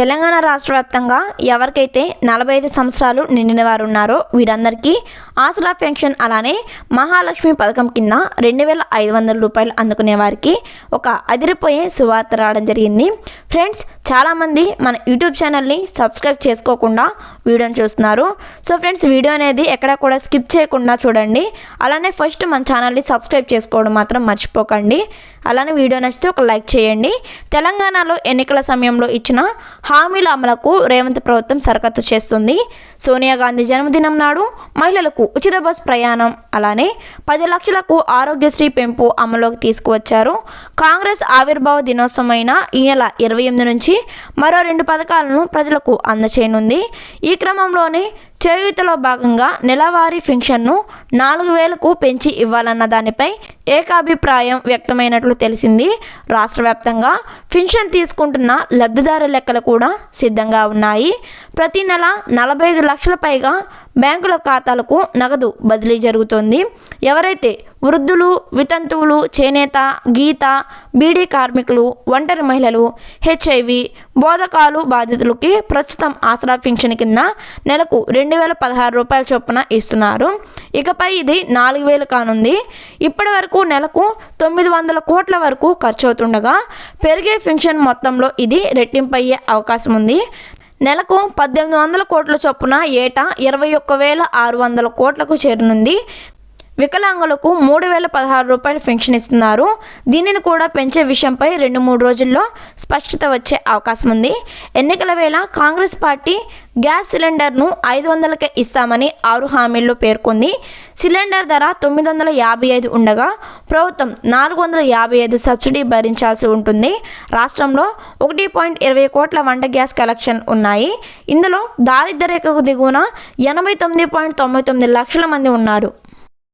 తెలంగాణ రాష్ట్ర వ్యాప్తంగా ఎవరికైతే నలభై ఐదు సంవత్సరాలు నిండిన వారు ఉన్నారో వీరందరికీ ఆసరా పెన్షన్ అలానే మహాలక్ష్మి పథకం కింద రెండు వేల ఐదు వందల రూపాయలు అందుకునే వారికి ఒక అదిరిపోయే సువార్త రావడం జరిగింది. ఫ్రెండ్స్ చాలామంది మన యూట్యూబ్ ఛానల్ని సబ్స్క్రైబ్ చేసుకోకుండా వీడియోని చూస్తున్నారు. సో ఫ్రెండ్స్ వీడియో అనేది ఎక్కడ కూడా స్కిప్ చేయకుండా చూడండి. అలానే ఫస్ట్ మన ఛానల్ని సబ్స్క్రైబ్ చేసుకోవడం మాత్రం మర్చిపోకండి. అలానే వీడియో నచ్చితే ఒక లైక్ చేయండి. తెలంగాణలో ఎన్నికల సమయంలో ఇచ్చిన హామీల అమలకు రేవంత్ ప్రభుత్వం సరకత్తు చేస్తుంది. సోనియా గాంధీ జన్మదినం నాడు మహిళలకు ఉచిత బస్ ప్రయాణం. అలానే పది లక్షలకు ఆరోగ్యశ్రీ పెంపు అమలులోకి తీసుకువచ్చారు. కాంగ్రెస్ ఆవిర్భావ దినోత్సవమైన ఈ నెల ఇరవై ఎనిమిది నుంచి మరో రెండు పథకాలను ప్రజలకు అందచేయనుంది. ఈ క్రమంలోనే చేయూతలో భాగంగా నెలవారీ పెన్షన్ను నాలుగు వేలకు పెంచి ఇవ్వాలన్న దానిపై ఏకాభిప్రాయం వ్యక్తమైనట్లు తెలిసింది. రాష్ట్ర వ్యాప్తంగా పెన్షన్ తీసుకుంటున్న లబ్ధిదారు లెక్కలు కూడా సిద్ధంగా ఉన్నాయి. ప్రతి నెల నలభై ఐదు లక్షల పైగా బ్యాంకుల ఖాతాలకు నగదు బదిలీ జరుగుతోంది. ఎవరైతే వృద్ధులు వితంతువులు చేనేత గీత బీడీ కార్మికులు ఒంటరి మహిళలు హెచ్ఐవి బోధకాలు బాధితులకి ప్రస్తుతం ఆసరా పింఛన్ కింద నెలకు రెండు వేల పదహారు రూపాయల చొప్పున ఇస్తున్నారు. ఇకపై ఇది నాలుగు వేలు కానుంది. ఇప్పటి వరకు నెలకు తొమ్మిది వందల కోట్ల వరకు ఖర్చు అవుతుండగా పెరిగే పెన్షన్ మొత్తంలో ఇది రెట్టింపయ్యే అవకాశం ఉంది. నెలకు పద్దెనిమిది వందల కోట్ల చొప్పున ఏటా ఇరవై ఒక్క వేల ఆరు వందల కోట్లకు చేరనుంది. వికలాంగులకు మూడు వేల పదహారు రూపాయలు పెన్షన్ ఇస్తున్నారు. దీనిని కూడా పెంచే విషయంపై రెండు మూడు రోజుల్లో స్పష్టత వచ్చే అవకాశం ఉంది. ఎన్నికల వేళ కాంగ్రెస్ పార్టీ గ్యాస్ సిలిండర్ను ఐదు వందలకే ఇస్తామని ఆరు హామీల్లో పేర్కొంది. సిలిండర్ ధర తొమ్మిది వందల యాభై ఐదు ఉండగా ప్రభుత్వం నాలుగు వందల యాభై ఐదు సబ్సిడీ భరించాల్సి ఉంటుంది. రాష్ట్రంలో ఒకటి పాయింట్ ఇరవై కోట్ల వంట గ్యాస్ కలెక్షన్ ఉన్నాయి. ఇందులో దారిద్ర్య రేఖకు దిగువన ఎనభై తొమ్మిది పాయింట్ తొంభై తొమ్మిది లక్షల మంది ఉన్నారు.